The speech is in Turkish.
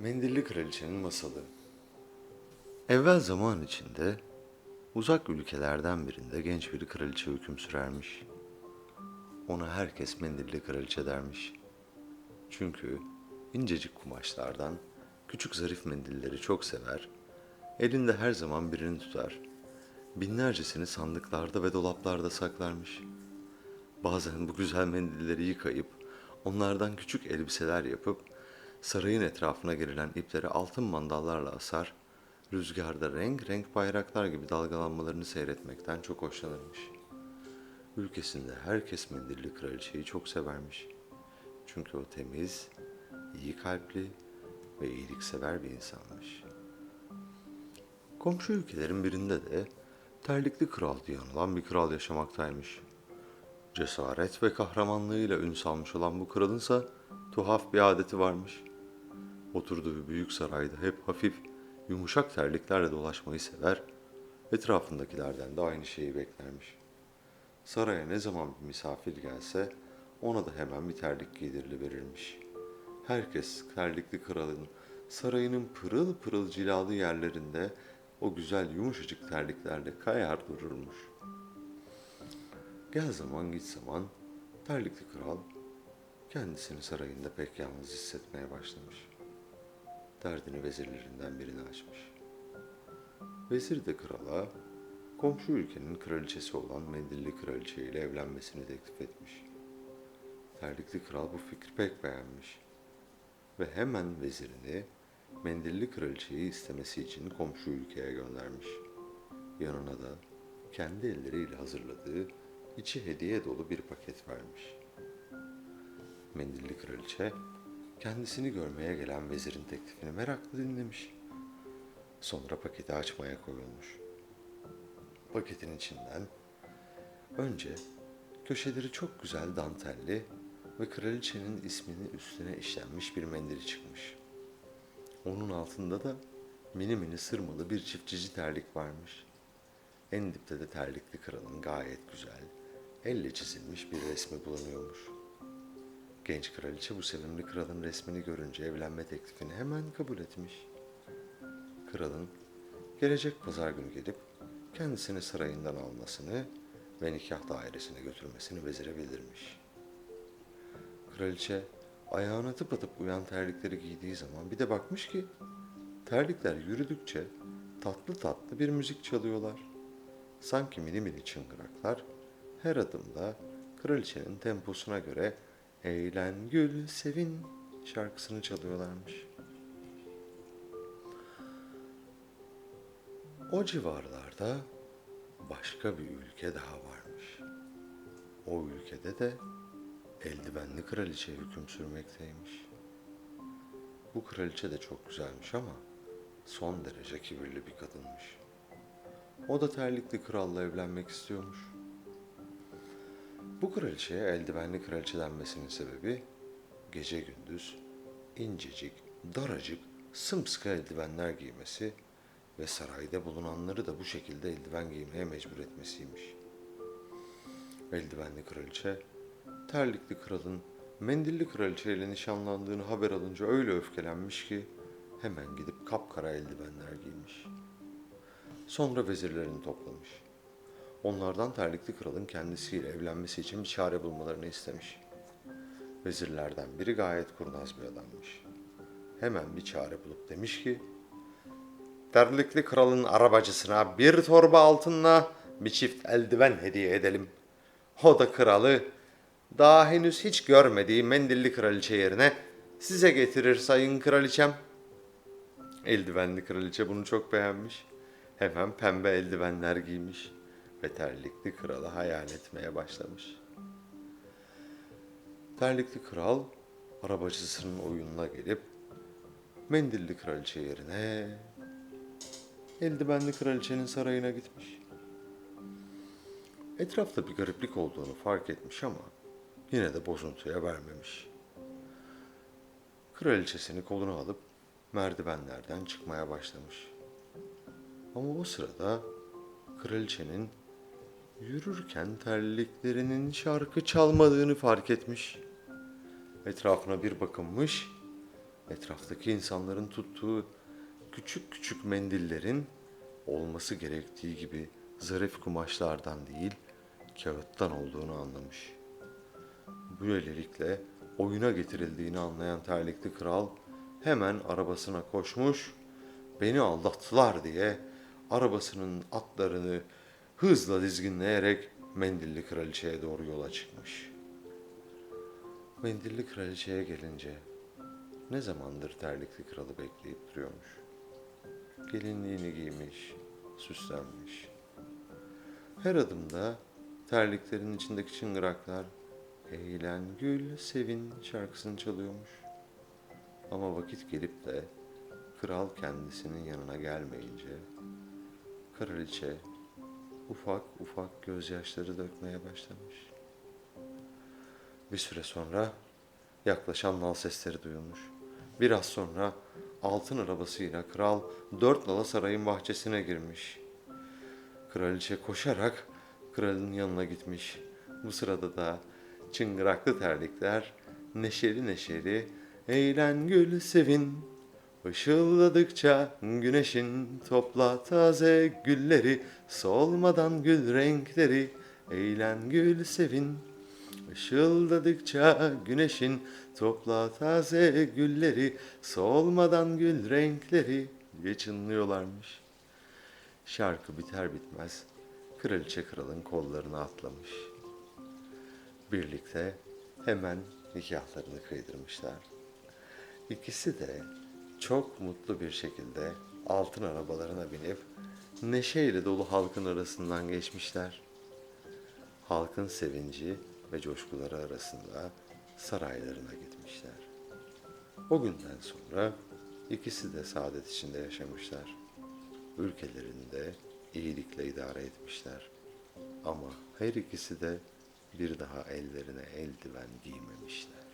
Mendilli Kraliçenin Masalı Evvel zaman içinde uzak ülkelerden birinde genç bir kraliçe hüküm sürermiş. Ona herkes mendilli kraliçe dermiş. Çünkü incecik kumaşlardan küçük zarif mendilleri çok sever, elinde her zaman birini tutar. Binlercesini sandıklarda ve dolaplarda saklarmış. Bazen bu güzel mendilleri yıkayıp onlardan küçük elbiseler yapıp sarayın etrafına gerilen ipleri altın mandallarla asar, rüzgarda renk renk bayraklar gibi dalgalanmalarını seyretmekten çok hoşlanırmış. Ülkesinde herkes mendilli kraliçeyi çok severmiş. Çünkü o temiz, iyi kalpli ve iyiliksever bir insanmış. Komşu ülkelerin birinde de terlikli kral diye anılan bir kral yaşamaktaymış. Cesaret ve kahramanlığıyla ün salmış olan bu kralınsa tuhaf bir adeti varmış. Oturduğu büyük sarayda hep hafif, yumuşak terliklerle dolaşmayı sever, etrafındakilerden de aynı şeyi beklermiş. Saraya ne zaman bir misafir gelse ona da hemen bir terlik giydiriverirmiş. Herkes terlikli kralın sarayının pırıl pırıl cilalı yerlerinde o güzel yumuşacık terliklerle kayar dururmuş. Gel zaman git zaman terlikli kral kendisini sarayında pek yalnız hissetmeye başlamış. Derdini vezirlerinden birine açmış. Vezir de krala komşu ülkenin kraliçesi olan Mendilli kraliçe ile evlenmesini teklif etmiş. Terlikli kral bu fikri pek beğenmiş ve hemen vezirini Mendilli kraliçeyi istemesi için komşu ülkeye göndermiş. Yanına da kendi elleriyle hazırladığı içi hediye dolu bir paket vermiş. Mendilli kraliçe kendisini görmeye gelen vezirin teklifini merakla dinlemiş. Sonra paketi açmaya koyulmuş. Paketin içinden önce köşeleri çok güzel dantelli ve kraliçenin ismini üstüne işlenmiş bir mendili çıkmış. Onun altında da mini mini sırmalı bir çift cici terlik varmış. En dipte de terlikli kralın gayet güzel, elle çizilmiş bir resmi bulunuyormuş. Genç kraliçe bu sevimli kralın resmini görünce evlenme teklifini hemen kabul etmiş. Kralın gelecek pazar günü gelip kendisini sarayından almasını ve nikah dairesine götürmesini vezire bildirmiş. Kraliçe ayağına tıpatıp uyan terlikleri giydiği zaman bir de bakmış ki terlikler yürüdükçe tatlı tatlı bir müzik çalıyorlar. Sanki mini mini çıngıraklar her adımda kraliçenin temposuna göre Eğlen gül sevin şarkısını çalıyorlarmış. O civarlarda başka bir ülke daha varmış. O ülkede de eldivenli kraliçe hüküm sürmekteymiş. Bu kraliçe de çok güzelmiş ama son derece kibirli bir kadınmış. O da terlikli kralla evlenmek istiyormuş. Bu kraliçeye eldivenli kraliçe denmesinin sebebi gece gündüz incecik, daracık, sımsıkı eldivenler giymesi ve sarayda bulunanları da bu şekilde eldiven giymeye mecbur etmesiymiş. Eldivenli kraliçe, terlikli kralın mendilli kraliçeyle nişanlandığını haber alınca öyle öfkelenmiş ki hemen gidip kapkara eldivenler giymiş. Sonra vezirlerini toplamış. Onlardan terlikli kralın kendisiyle evlenmesi için bir çare bulmalarını istemiş. Vezirlerden biri gayet kurnaz bir adammış. Hemen bir çare bulup demiş ki, Terlikli kralın arabacısına bir torba altınla bir çift eldiven hediye edelim. O da kralı daha henüz hiç görmediği mendilli kraliçe yerine size getirir sayın kraliçem. Eldivenli kraliçe bunu çok beğenmiş. Hemen pembe eldivenler giymiş ve terlikli kralı hayal etmeye başlamış. Terlikli kral arabacısının oyununa gelip mendilli kraliçe yerine eldivenli kraliçenin sarayına gitmiş. Etrafta bir gariplik olduğunu fark etmiş ama yine de bozuntuya vermemiş. Kraliçesini koluna alıp merdivenlerden çıkmaya başlamış. Ama o sırada kraliçenin yürürken terliklerinin şarkı çalmadığını fark etmiş. Etrafına bir bakınmış etraftaki insanların tuttuğu küçük küçük mendillerin olması gerektiği gibi zarif kumaşlardan değil, kağıttan olduğunu anlamış. Böylelikle oyuna getirildiğini anlayan terlikli kral hemen arabasına koşmuş, beni aldattılar diye arabasının atlarını hızla dizginleyerek mendilli kraliçeye doğru yola çıkmış. Mendilli kraliçeye gelince ne zamandır terlikli kralı bekleyip duruyormuş. Gelinliğini giymiş, süslenmiş. Her adımda terliklerin içindeki çıngıraklar Eğlen gül sevin şarkısını çalıyormuş. Ama vakit gelip de kral kendisinin yanına gelmeyince kraliçe ufak ufak gözyaşları dökmeye başlamış. Bir süre sonra yaklaşan nal sesleri duyulmuş. Biraz sonra altın arabasıyla kral dört nala sarayın bahçesine girmiş. Kraliçe koşarak kralın yanına gitmiş. Bu sırada da çıngıraklı terlikler neşeli neşeli eğlen gül sevin. Işıldadıkça güneşin topla taze gülleri solmadan gül renkleri eğlen gül sevin. Işıldadıkça güneşin topla taze gülleri solmadan gül renkleri diye çınlıyorlarmış. Şarkı biter bitmez kraliçe kralın kollarına atlamış. Birlikte hemen nikahlarını kıydırmışlar. İkisi de çok mutlu bir şekilde altın arabalarına binip neşeyle dolu halkın arasından geçmişler. Halkın sevinci ve coşkuları arasında saraylarına gitmişler. O günden sonra ikisi de saadet içinde yaşamışlar. Ülkelerinde iyilikle idare etmişler. Ama her ikisi de bir daha ellerine eldiven giymemişler.